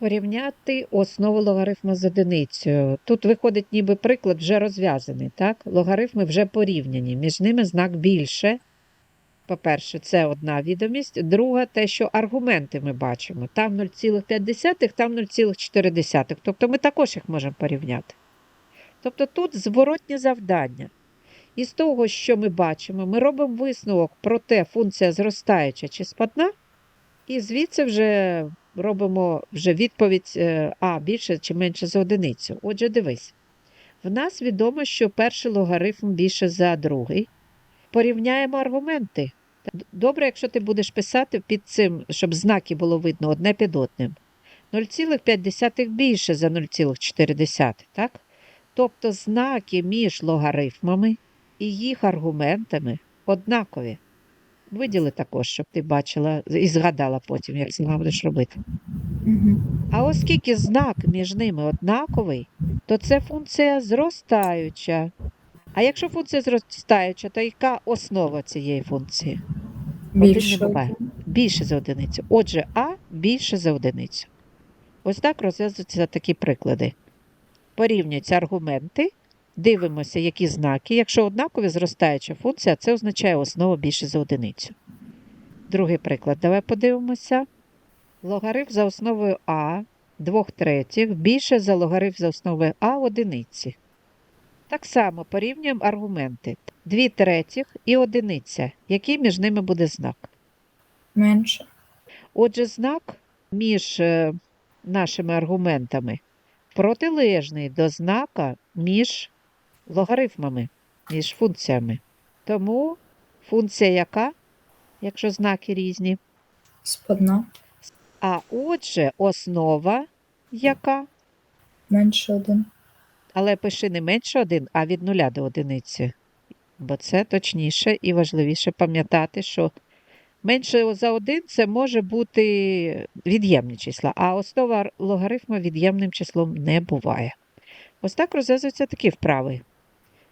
Порівняти основу логарифму з одиницею. Тут виходить ніби приклад вже розв'язаний, так? Логарифми вже порівняні, між ними знак більше. По-перше, це одна відомість. Друга, те, що аргументи ми бачимо. Там 0,5, там 0,4. Тобто ми також їх можемо порівняти. Тобто тут зворотнє завдання. І з того, що ми бачимо, ми робимо висновок про те, функція зростаюча чи спадна, і звідси вже робимо вже відповідь е, А більше чи менше за одиницю. Отже, дивись. В нас відомо, що перший логарифм більше за другий. Порівняємо аргументи. Добре, якщо ти будеш писати під цим, щоб знаки було видно одне під одним. 0,5 більше за 0,4, так? Тобто знаки між логарифмами і їх аргументами однакові. Виділи також, щоб ти бачила і згадала потім, як це будеш робити. Угу. А оскільки знак між ними однаковий, то це функція зростаюча. А якщо функція зростаюча, то яка основа цієї функції? Більше. Більше за одиницю. Отже, А більше за одиницю. Ось так розв'язуються такі приклади. Порівнюються аргументи, дивимося, які знаки. Якщо однакові зростаюча функція, це означає основа більше за одиницю. Другий приклад. Давай подивимося. Логарифм за основою А 2 третіх більше за логарифм за основою А одиниці. Так само порівнюємо аргументи. 2 третіх і одиниця. Який між ними буде знак? Менше. Отже, знак між е, нашими аргументами протилежний до знака між логарифмами, між функціями. Тому функція яка, якщо знаки різні? Спадна. А отже, основа яка? Менше один. Але пиши не менше один, а від нуля до одиниці. Бо це точніше і важливіше пам'ятати, що менше за один це може бути від'ємні числа, а основа логарифму від'ємним числом не буває. Ось так розв'язуються такі вправи.